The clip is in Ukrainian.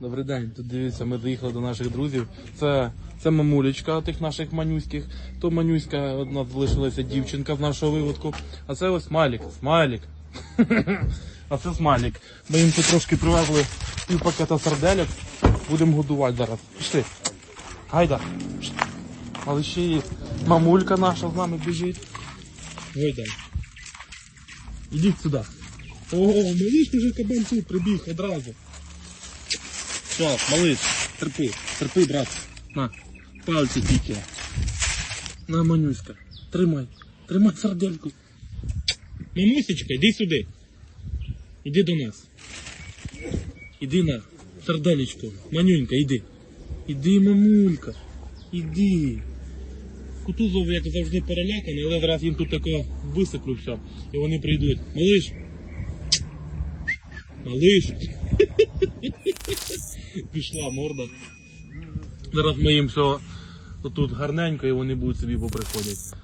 Добрий день. Тут дивіться, ми доїхали до наших друзів. Це, це мамулечка тих наших манюських. То манюська одна залишилася дівчинка в нашого виводку. А це ось Смайлік. Смайлік. А це Смайлік. Ми їм тут трошки привезли пів пакета сарделек. Будемо годувати зараз. Пішли. Гайда. Але ще і мамулька наша з нами біжить. Гайда. Ідіть сюди. О, малиш вже кабан тут прибіг одразу. Все, малиш, терпи, терпи, брат. На, пальці тільки. На, манюська, тримай, тримай сардельку. Мамусечка, йди сюди. Іди до нас. Іди на сарделечку. Манюнька, іди. Іди, мамулька. Іди. Кутузов, як завжди, переляканий, але зараз їм тут тако висиплю все. І вони прийдуть. Малиш. Малиш. Пішла морда. Зараз ми їм все тут гарненько і вони будуть собі поприходять.